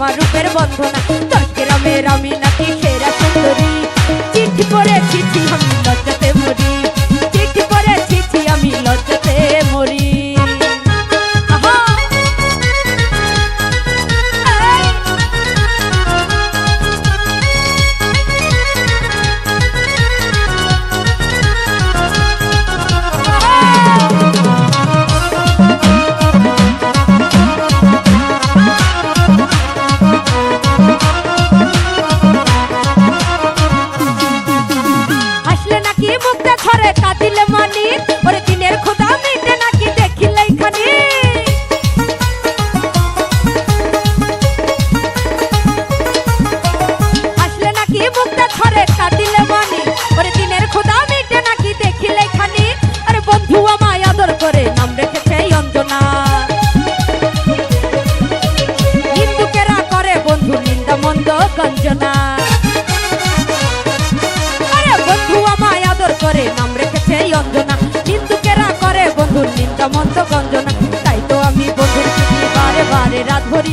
আমার রূপের বন্ধনা করে, নাম রেখেছে অঞ্জনা। হিন্দুকেরা করে বন্ধু নিন্দা মন্দ গঞ্জনা বন্ধু আমায় আদর করে, নাম রেখেছে অঞ্জনা। হিন্দুকেরা করে বন্ধুর নিন্দা মন্দ গঞ্জনা। তাই তো আমি বন্ধুর বারে বারে রাত ভরি।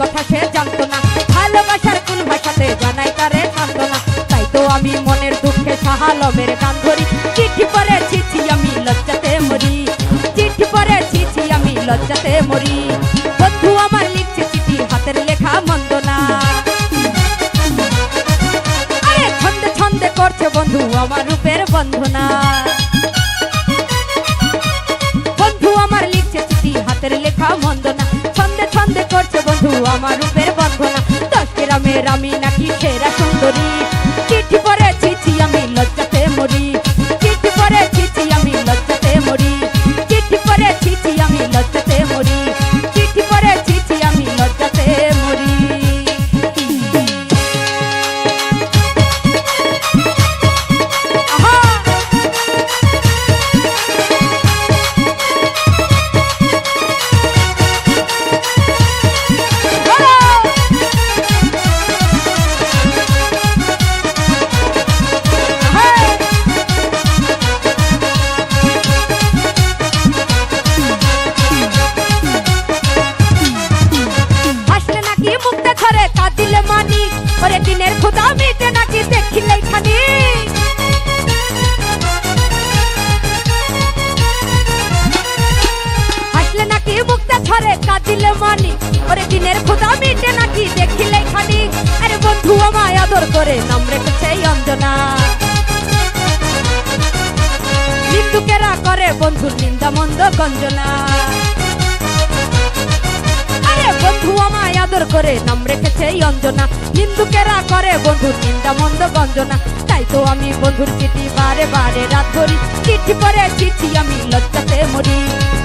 কথা সে জানতো না। ভালোবাসার কোন ভাষাতে জানাই তারে জানতো না তাই তো আমি মনের দুঃখে সাহালমের গান ধরি। চিঠি পরে চিঠি আমি লজ্জাতে মরি। চিঠি চিঠি আমি লজ্জাতে মরি। বন্ধু আমার লিখছে চিঠি, হাতের লেখা মন্দ না ছন্দে ছন্দে করছে বন্ধু আমার রূপের বন্ধনা বন্ধু আমার রূপের বন্ধনা দশ গ্রামের আমি নাকি সেরা সুন্দরী। চিঠি পরে নাকি মুক্তা ধরে কাঁদিলে মানি। ওরে দিনের খোদা, মিটে নাকি দেখিলে খানি হাসলে নাকি মুক্তা ধরে কাঁদিলে মানি। ওরে দিনের খোদা, মিটে নাকি দেখিলে খানি আরে বন্ধু, আমায় আদর করে নাম এই অঞ্জনা। হিন্দুকেরা করে বন্ধুর নিন্দা মন্দ গঞ্জনা। বন্ধু আমায় আদর করে নাম রেখেছে অঞ্জনা। হিন্দুকেরা করে বন্ধুর নিন্দা, মন্দ গঞ্জনা। তাই তো আমি বন্ধুর চিঠি বারে বারে রাত ধরি। চিঠি পরে চিঠি আমি লজ্জাতে মরি।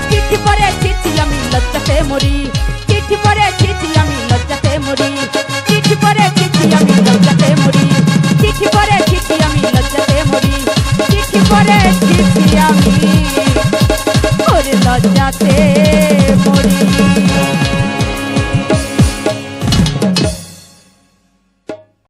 চিঠি পরে চিঠি আমি লজ্জাতে মরি। চিঠি পরে চিঠি আমি লজ্জাতে মরি। চিঠি পরে চিঠি আমি লজ্জাতে মরি। চিঠি পরে চিঠি আমি লজ্জাতে মরি। চিঠি পরে চিঠি আমি লজ্জাতে মরি।